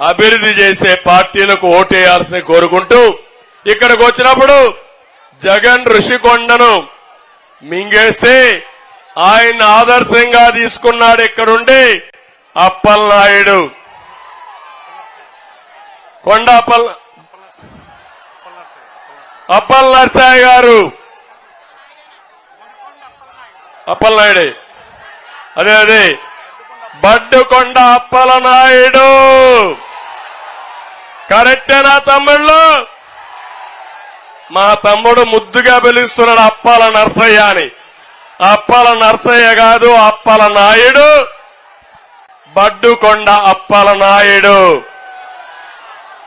అభివృద్ధి చేసే పార్టీలకు ఓటేయాల్సి కోరుకుంటూ ఇక్కడికి వచ్చినప్పుడు జగన్ ఋషికొండను మింగేస్తే ఆయన ఆదర్శంగా తీసుకున్నాడు ఇక్కడుండి అప్పలనాయుడు. కొండ అప్పల్ అప్పల్ నర్సాయి గారు. అప్పలనాయుడే. అదే అదే. బడ్డుకొండ అప్పలనాయుడు. కరెక్టేనా తమ్ముళ్ళు. మా తమ్ముడు ముద్దుగా పిలుస్తున్నాడు అప్పాల నర్సయ్య అని. అప్పాల నర్సయ్య కాదు అప్పల నాయుడు. బడ్డుకొండ అప్పల నాయుడు.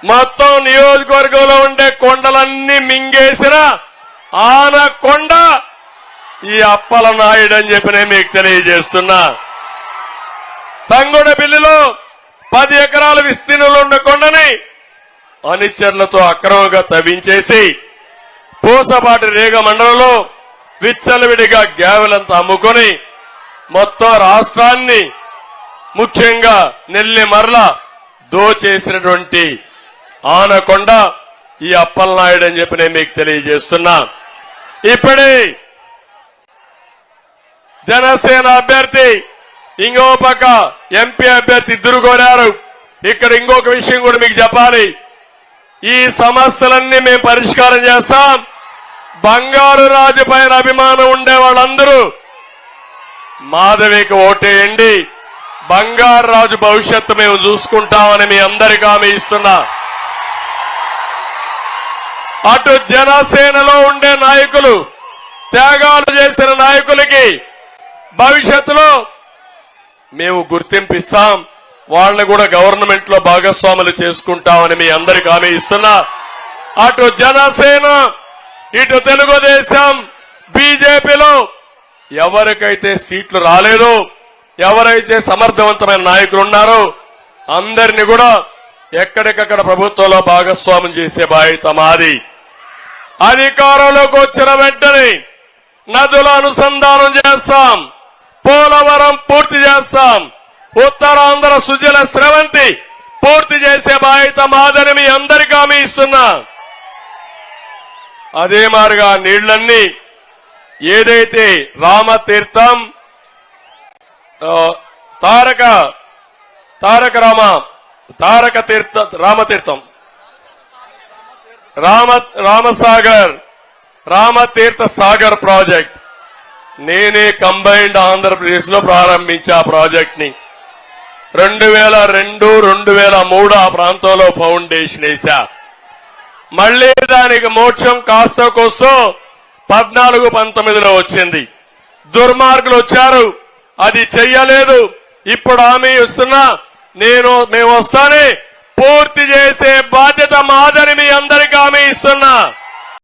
మొత్తం నియోజకవర్గంలో ఉండే కొండలన్నీ మింగేసిన ఆన కొండ ఈ అప్పల నాయుడు అని చెప్పి నేను మీకు తెలియజేస్తున్నా. తంగుడ బిల్లులో పది ఎకరాల విస్తీర్ణంలో ఉన్న కొండని అనిశ్చర్లతో అక్రమంగా తవ్వించేసి పూసపాటి రేగ మండలంలో విచ్చలవిడిగా గ్యావెలంతా అమ్ముకొని మొత్తం రాష్ట్రాన్ని ముఖ్యంగా నెల్లి మరల దోచేసినటువంటి ఆనకొండ ఈ అప్పలనాయుడు అని చెప్పి నేను మీకు తెలియజేస్తున్నా. ఇప్పుడే జనసేన అభ్యర్థి ఇంకో పక్క ఎంపీ అభ్యర్థి ఇద్దరు కోరారు. ఇక్కడ ఇంకొక విషయం కూడా మీకు చెప్పాలి. ఈ సమస్యలన్నీ మేము పరిష్కారం చేస్తాం. బంగారు రాజు పైన అభిమానం ఉండే వాళ్ళందరూ మాధవికి ఓటేయండి. బంగారు రాజు భవిష్యత్తు మేము చూసుకుంటామని మీ అందరికీ హామీ ఇస్తున్నా. అటు జనసేనలో ఉండే నాయకులు త్యాగాలు చేసిన నాయకులకి భవిష్యత్తులో మేము గుర్తింపు ఇస్తాం. వాళ్ళని కూడా గవర్నమెంట్లో భాగస్వాములు చేసుకుంటామని మీ అందరికి హామీ ఇస్తున్నా. అటు జనసేన ఇటు తెలుగుదేశం బీజేపీలో ఎవరికైతే సీట్లు రాలేదు ఎవరైతే సమర్థవంతమైన నాయకులు ఉన్నారో అందరిని కూడా ఎక్కడికక్కడ ప్రభుత్వంలో భాగస్వామ్యం చేసే బాధ్యత మాది. అధికారంలోకి వచ్చిన వెంటనే నదుల అనుసంధానం చేస్తాం. పోలవరం పూర్తి చేస్తాం. ఉత్తరాంధ్ర సుజల స్రవంతి పూర్తి చేసే బాధ్యత మాదని మీ అందరికీ హామీ ఇస్తున్నా. అదే మారుగా నీళ్ళన్నీ ఏదైతే రామతీర్థం తారక తారక రామ తారక తీర్థ రామతీర్థం. రామ రామసాగర్ రామతీర్థ సాగర్ ప్రాజెక్ట్. నేనే కంబైన్డ్ ఆంధ్రప్రదేశ్లో ప్రారంభించా ఆ ప్రాజెక్ట్ని రెండు వేల రెండు రెండు వేల మూడు ఆ ప్రాంతంలో ఫౌండేషన్ వేశా. మళ్ళీ దానికి మోక్షం కాస్త కోస్తూ పద్నాలుగు పంతొమ్మిదిలో వచ్చింది. దుర్మార్గులు వచ్చారు. అది చెయ్యలేదు. ఇప్పుడు హామీ ఇస్తున్నా నేను మేము వస్తానే పూర్తి చేసే బాధ్యత మాదని మీ అందరికీ హామీ ఇస్తున్నా.